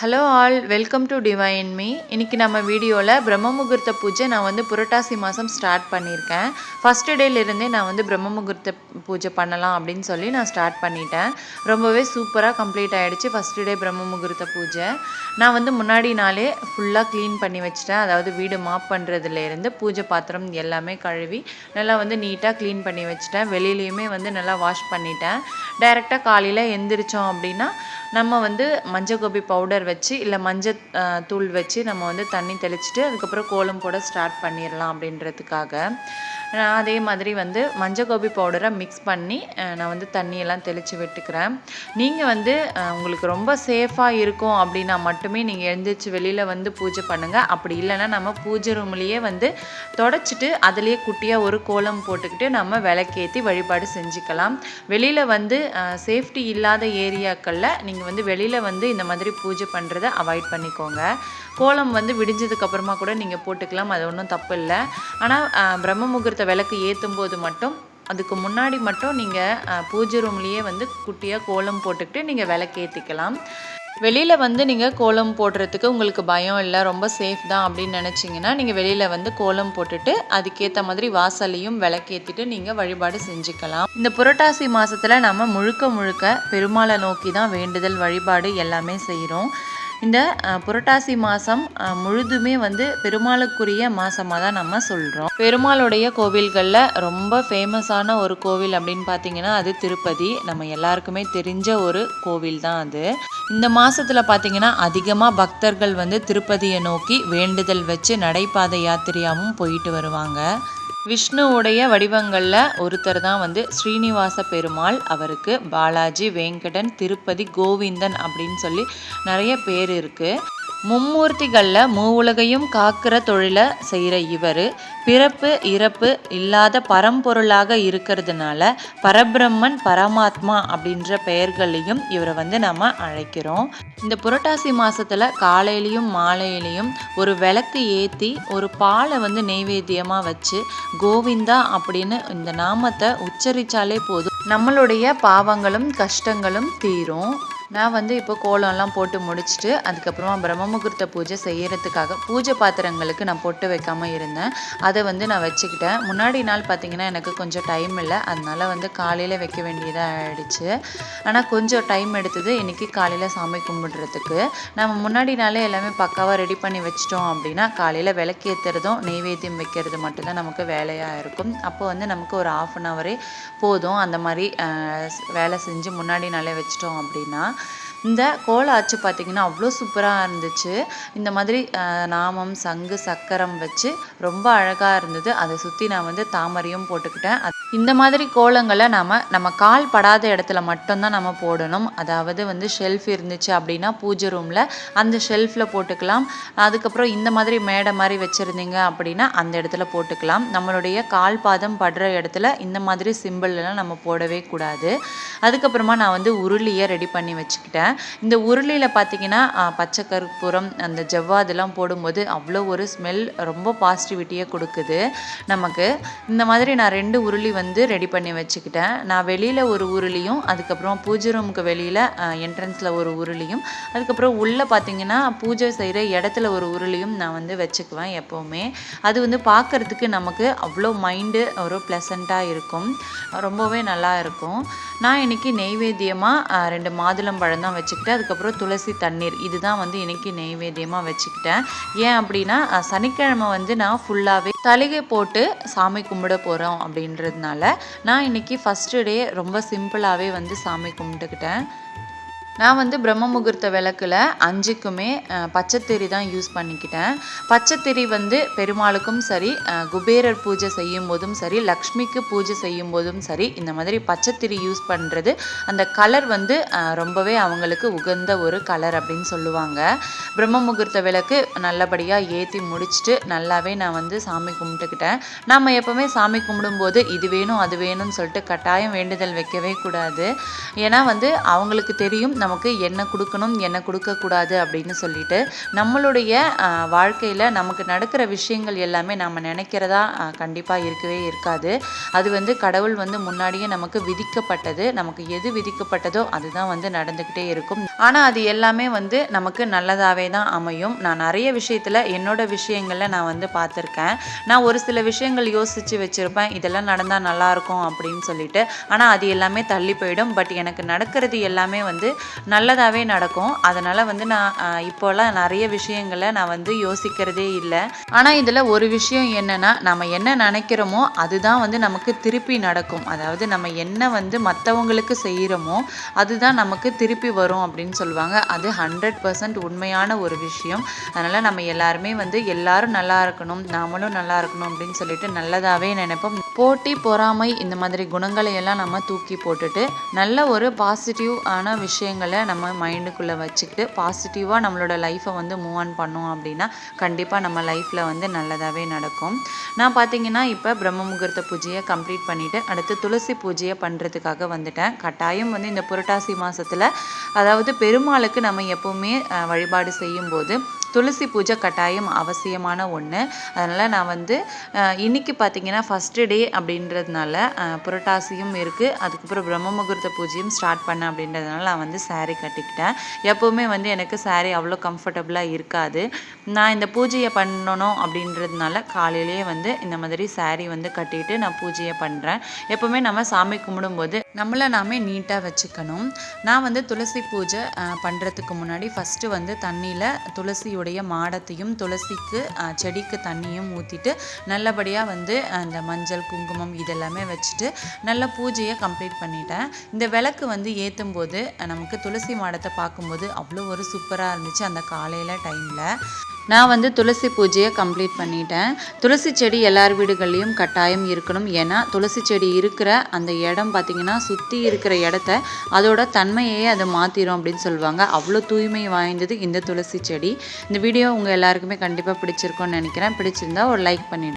Hello all welcome to divine me இன்றைக்கி நம்ம வீடியோவில் பிரம்ம முகூர்த்த பூஜை நான் வந்து புரட்டாசி மாதம் ஸ்டார்ட் பண்ணியிருக்கேன். ஃபஸ்ட்டு டேலேருந்தே நான் வந்து பிரம்ம முகூர்த்த பூஜை பண்ணலாம் அப்படின்னு சொல்லி நான் ஸ்டார்ட் பண்ணிட்டேன். ரொம்பவே சூப்பராக கம்ப்ளீட் ஆகிடுச்சு ஃபஸ்ட்டு டே பிரம்ம முகூர்த்த பூஜை. நான் வந்து முன்னாடி நாளே ஃபுல்லாக க்ளீன் பண்ணி வச்சுட்டேன். அதாவது வீடு மாப் பண்ணுறதுலேருந்து பூஜை பாத்திரம் எல்லாமே கழுவி நல்லா வந்து நீட்டாக க்ளீன் பண்ணி வச்சுட்டேன். வெளியிலையுமே வந்து நல்லா வாஷ் பண்ணிட்டேன். டைரெக்டாக காலையில் எந்திரிச்சோம் அப்படின்னா நம்ம வந்து மஞ்சள் கோபி பவுடர் வச்சு இல்லை மஞ்சள் தூள் வச்சு நம்ம வந்து தண்ணி தெளிச்சுட்டு அதுக்கப்புறம் கோலம் போட ஸ்டார்ட் பண்ணிடலாம் அப்படின்றதுக்காக. நான் அதே மாதிரி வந்து மஞ்சள் கோபி பவுடரை மிக்ஸ் பண்ணி நான் வந்து தண்ணியெல்லாம் தெளித்து விட்டுக்கிறேன். நீங்கள் வந்து உங்களுக்கு ரொம்ப சேஃபாக இருக்கும் அப்படின்னா மட்டுமே நீங்கள் எழுந்திரிச்சு வெளியில் வந்து பூஜை பண்ணுங்கள் அப்படி இல்லைன்னா நம்ம பூஜை ரூம்லேயே வந்து தொடச்சிட்டு அதுலேயே குட்டியாக ஒரு கோலம் போட்டுக்கிட்டு நம்ம விளக்கேற்றி வழிபாடு செஞ்சுக்கலாம். வெளியில் வந்து சேஃப்டி இல்லாத ஏரியாக்களில் நீங்கள் வந்து வெளியில் வந்து இந்த மாதிரி பூஜை பண்ணுறதை அவாய்ட் பண்ணிக்கோங்க. கோலம் வந்து விடிஞ்சதுக்கப்புறமா கூட நீங்கள் போட்டுக்கலாம் அது ஒன்றும் தப்பு இல்லை. ஆனால் பிரம்ம முகூர்த்த விளக்கு ஏற்றும் போது மட்டும் அதுக்கு முன்னாடி மட்டும் நீங்கள் பூஜை ரூம்லேயே வந்து குட்டியாக கோலம் போட்டுக்கிட்டு நீங்கள் விளக்கேற்றிக்கலாம் வெளியில் வந்து நீங்கள் கோலம் போடுறதுக்கு உங்களுக்கு பயம் இல்லை ரொம்ப சேஃப் தான் அப்படின்னு நினச்சிங்கன்னா நீங்கள் வெளியில் வந்து கோலம் போட்டுட்டு அதுக்கேற்ற மாதிரி வாசலையும் விளக்கேற்றிட்டு நீங்கள் வழிபாடு செஞ்சுக்கலாம். இந்த புரட்டாசி மாதத்தில் நம்ம முழுக்க முழுக்க பெருமாளை நோக்கி தான் வேண்டுதல் வழிபாடு எல்லாமே செய்கிறோம் இந்த புரட்டாசி மாதம் முழுதுமே வந்து பெருமாளுக்குரிய மாதமாக தான் நம்ம சொல்கிறோம் பெருமாளுடைய கோவில்களில் ரொம்ப ஃபேமஸான ஒரு கோவில் அப்படின்னு பார்த்தீங்கன்னா அது திருப்பதி. நம்ம எல்லாருக்குமே தெரிஞ்ச ஒரு கோவில் தான் அது. இந்த மாதத்தில் பார்த்தீங்கன்னா அதிகமாக பக்தர்கள் வந்து திருப்பதியை நோக்கி வேண்டுதல் வச்சு நடைபாதை யாத்திரையாகவும் போயிட்டு வருவாங்க. விஷ்ணுவுடைய வடிவங்களில் ஒருத்தர் தான் வந்து ஸ்ரீனிவாச பெருமாள். அவருக்கு பாலாஜி வேங்கடன் திருப்பதி கோவிந்தன் அப்படின்னு சொல்லி நிறைய பேர் இருக்குது மும்மூர்த்திகளில் மூவுலகையும் காக்கிற தொழிலை செய்கிற இவர் பிறப்பு இறப்பு இல்லாத பரம்பொருளாக இருக்கிறதுனால பரபிரம்மன் பரமாத்மா அப்படின்ற பெயர்களையும் இவரை வந்து நம்ம அழைக்கிறோம். இந்த புரட்டாசி மாதத்தில் காலையிலையும் மாலையிலையும் ஒரு விளக்கு ஏற்றி ஒரு பாலை வந்து நெய்வேத்தியமாக வச்சு கோவிந்தா அப்படின்னு இந்த நாமத்தை உச்சரித்தாலே போதும். நம்மளுடைய பாவங்களும் கஷ்டங்களும் தீரும். நான் வந்து இப்போ கோலம்லாம் போட்டு முடிச்சுட்டு அதுக்கப்புறமா பிரம்ம முகூர்த்த பூஜை செய்கிறதுக்காக பூஜை பாத்திரங்களுக்கு நான் பொட்டு வைக்காமல் இருந்தேன். அதை வந்து நான் வச்சுக்கிட்டேன். முன்னாடி நாள் பார்த்திங்கன்னா எனக்கு கொஞ்சம் டைம் இல்லை. அதனால் வந்து காலையில் வைக்க வேண்டியதாக ஆகிடுச்சு ஆனால் கொஞ்சம் டைம் எடுத்தது இன்றைக்கி காலையில் சாமி கும்பிடுறதுக்கு. நம்ம முன்னாடி நாளே எல்லாமே பக்காவாக ரெடி பண்ணி வச்சிட்டோம் அப்படின்னா காலையில் விளக்கேற்றுறதும் நெய்வேத்தியம் வைக்கிறது மட்டும்தான் நமக்கு வேலையாக இருக்கும். அப்போ வந்து நமக்கு ஒரு ஆஃப் அன் ஹவரே போதும். அந்த மாதிரி வேலை செஞ்சு முன்னாடி நாளே வச்சிட்டோம் அப்படின்னா இந்த கோல ஆச்சு பார்த்திங்கன்னா அவ்வளோ சூப்பராக இருந்துச்சு. இந்த மாதிரி நாமம் சங்கு சக்கரம் வச்சு ரொம்ப அழகாக இருந்தது. அதை சுற்றி நான் வந்து தாமரையும் போட்டுக்கிட்டேன். இந்த மாதிரி கோலங்களை நாம் நம்ம கால் படாத இடத்துல மட்டும்தான் நம்ம போடணும். அதாவது வந்து ஷெல்ஃப் இருந்துச்சு அப்படின்னா பூஜை ரூமில் அந்த ஷெல்ஃபில் போட்டுக்கலாம். அதுக்கப்புறம் இந்த மாதிரி மேடை மாதிரி வச்சுருந்தீங்க அப்படின்னா அந்த இடத்துல போட்டுக்கலாம். நம்மளுடைய கால் பாதம் படுற இடத்துல இந்த மாதிரி சிம்பிள்லாம் நம்ம போடவே கூடாது. அதுக்கப்புறமா நான் வந்து உருளியை ரெடி பண்ணி வச்சுக்கிட்டேன். இந்த உருளியில் பார்த்தீங்கன்னா பச்சை கருப்பூரம் அந்த ஜவ்வாதெல்லாம் போடும்போது அவ்வளோ ஒரு ஸ்மெல் ரொம்ப பாசிட்டிவிட்டியை கொடுக்குது. நமக்கு இந்த மாதிரி நான் ரெண்டு உருளி வந்து ரெடி பண்ணி வச்சுக்கிட்டேன். நான் வெளியில் ஒரு உருளியும் அதுக்கப்புறம் பூஜை ரூமுக்கு வெளியில் என்ட்ரன்ஸில் ஒரு உருளியும் அதுக்கப்புறம் உள்ளே பார்த்தீங்கன்னா பூஜை செய்கிற இடத்துல ஒரு உருளியும் நான் வந்து வச்சுக்குவேன் எப்போவுமே. அது வந்து பார்க்குறதுக்கு நமக்கு அவ்வளோ மைண்டு ஒரு ப்ளசண்ட்டாக இருக்கும். ரொம்பவே நல்லா இருக்கும். நான் இன்றைக்கி நெய்வேத்தியமாக ரெண்டு மாதுளம்பழம் தான் வச்சுக்கிட்டேன். அதுக்கப்புறம் துளசி தண்ணீர் இதுதான் வந்து இன்றைக்கி நெய்வேத்தியமாக வச்சுக்கிட்டேன். ஏன் அப்படின்னா சனிக்கிழமை வந்து நான் ஃபுல்லாகவே தலிகை போட்டு சாமி கும்பிட போகிறோம் அப்படின்றதுனால நான் இன்றைக்கி ஃபஸ்ட்டு டே ரொம்ப சிம்பிளாகவே வந்து சாமி கும்பிட்டுக்கிட்டேன். நான் வந்து பிரம்ம முகூர்த்த விளக்கில் அஞ்சுக்குமே பச்சைத்திரி தான் யூஸ் பண்ணிக்கிட்டேன். பச்சைத்திரி வந்து பெருமாளுக்கும் சரி குபேரர் பூஜை செய்யும் போதும் சரி லக்ஷ்மிக்கு பூஜை செய்யும் போதும் சரி இந்த மாதிரி பச்சைத்திரி யூஸ் பண்ணுறது அந்த கலர் வந்து ரொம்பவே அவங்களுக்கு உகந்த ஒரு கலர் அப்படின்னு சொல்லுவாங்க. பிரம்ம முகூர்த்த விளக்கு நல்லபடியாக ஏற்றி முடிச்சுட்டு நல்லாவே நான் வந்து சாமி கும்பிட்டுக்கிட்டேன். நம்ம எப்போவுமே சாமி கும்பிடும்போது இது வேணும் அது வேணும்னு சொல்லிட்டு கட்டாயம் வேண்டுதல் வைக்கவே கூடாது. ஏன்னா வந்து அவங்களுக்கு தெரியும் நமக்கு என்ன கொடுக்கணும் என்ன கொடுக்கக்கூடாது அப்படின்னு சொல்லிட்டு நம்மளுடைய வாழ்க்கையில் நமக்கு நடக்கிற விஷயங்கள் எல்லாமே நம்ம நினைக்கிறதா கண்டிப்பாக இருக்கவே இருக்காது. அது வந்து கடவுள் வந்து முன்னாடியே நமக்கு விதிக்கப்பட்டது. நமக்கு எது விதிக்கப்பட்டதோ அதுதான் வந்து நடந்துக்கிட்டே இருக்கும். ஆனால் அது எல்லாமே வந்து நமக்கு நல்லதாகவே தான் அமையும். நான் நிறைய விஷயத்தில் என்னோட விஷயங்களில் நான் வந்து பார்த்துருக்கேன். நான் ஒரு சில விஷயங்கள் யோசித்து வச்சுருப்பேன். இதெல்லாம் நடந்தால் நல்லாயிருக்கும் அப்படின்னு சொல்லிட்டு. ஆனால் அது எல்லாமே தள்ளி போயிடும். பட் எனக்கு நடக்கிறது எல்லாமே வந்து நல்லதாகவே நடக்கும். அதனால் வந்து நான் இப்போல்லாம் நிறைய விஷயங்களை நான் வந்து யோசிக்கிறதே இல்லை. ஆனால் இதில் ஒரு விஷயம் என்னென்னா நம்ம என்ன நினைக்கிறோமோ அதுதான் வந்து நமக்கு திருப்பி நடக்கும். அதாவது நம்ம என்ன வந்து மற்றவங்களுக்கு செய்கிறோமோ அதுதான் நமக்கு திருப்பி வரும் அப்படின்னு சொல்லுவாங்க. அது ஹண்ட்ரட் பர்சன்ட் உண்மையான ஒரு விஷயம். அதனால் நம்ம எல்லாருமே வந்து எல்லாரும் நல்லா இருக்கணும் நாமளும் நல்லா இருக்கணும் அப்படின்னு சொல்லிட்டு நல்லதாகவே நினைப்போம். போட்டி பொறாமை இந்த மாதிரி குணங்களை எல்லாம் நம்ம தூக்கி போட்டுட்டு நல்ல ஒரு பாசிட்டிவ் ஆன விஷயங்களை நம்ம மைண்டுக்குள்ளே வச்சுக்கிட்டு பாசிட்டிவாக நம்மளோட லைஃப்பை வந்து மூவ் ஆன் பண்ணோம் அப்படின்னா கண்டிப்பாக நம்ம லைஃப்பில் வந்து நல்லதாகவே நடக்கும். நான் பார்த்தீங்கன்னா இப்போ பிரம்ம முகூர்த்த பூஜையை கம்ப்ளீட் பண்ணிவிட்டு அடுத்து துளசி பூஜையை பண்ணுறதுக்காக வந்துட்டேன். கட்டாயம் வந்து இந்த புரட்டாசி மாதத்தில் அதாவது பெருமாளுக்கு நம்ம எப்போவுமே வழிபாடு செய்யும்போது துளசி பூஜை கட்டாயம் அவசியமான ஒன்று அதனால் நான் வந்து இன்றைக்கி பார்த்தீங்கன்னா ஃபஸ்ட்டு டே அப்படின்றதுனால புரட்டாசியும் இருக்குது அதுக்கப்புறம் பிரம்ம முகூர்த்த பூஜையும் ஸ்டார்ட் பண்ணேன் அப்படின்றதுனால நான் வந்து சாரீ கட்டிக்கிட்டேன். எப்போவுமே வந்து எனக்கு சாரீ அவ்வளோ கம்ஃபர்டபுளாக இருக்காது. நான் இந்த பூஜையை பண்ணணும் அப்படின்றதுனால காலையிலேயே வந்து இந்த மாதிரி சாரீ வந்து கட்டிட்டு நான் பூஜையை பண்ணுறேன் எப்போவுமே நம்ம சாமி கும்பிடும்போது நம்மளை நாமே நீட்டாக வச்சுக்கணும். நான் வந்து துளசி பூஜை பண்ணுறதுக்கு முன்னாடி ஃபஸ்ட்டு வந்து தண்ணியில் துளசியுடைய மாடத்தையும் துளசிக்கு செடிக்கு தண்ணியும் ஊற்றிட்டு நல்லபடியாக வந்து அந்த மஞ்சள் குங்குமம் இதெல்லாமே வச்சுட்டு நல்ல பூஜையை கம்ப்ளீட் பண்ணிட்டேன். இந்த விளக்கு வந்து ஏற்றும் போது நமக்கு துளசி மாடத்தை பார்க்கும்போது அவ்வளோ ஒரு சூப்பராக இருந்துச்சு அந்த காலையில் டைமில் நான் வந்து துளசி பூஜையை கம்ப்ளீட் பண்ணிட்டேன். துளசி செடி எல்லார் வீடுகள்லேயும் கட்டாயம் இருக்கணும். ஏன்னா துளசி செடி இருக்கிற அந்த இடம் பார்த்திங்கன்னா சுற்றி இருக்கிற இடத்த அதோட தன்மையே அதை மாற்றிடும் அப்படின்னு சொல்லுவாங்க. அவ்வளோ தூய்மை வாய்ந்தது இந்த துளசி செடி. இந்த வீடியோ உங்கள் எல்லாருக்குமே கண்டிப்பாக பிடிச்சிருக்கோன்னு நினைக்கிறேன். பிடிச்சிருந்தா ஒரு லைக் பண்ணிவிடுங்க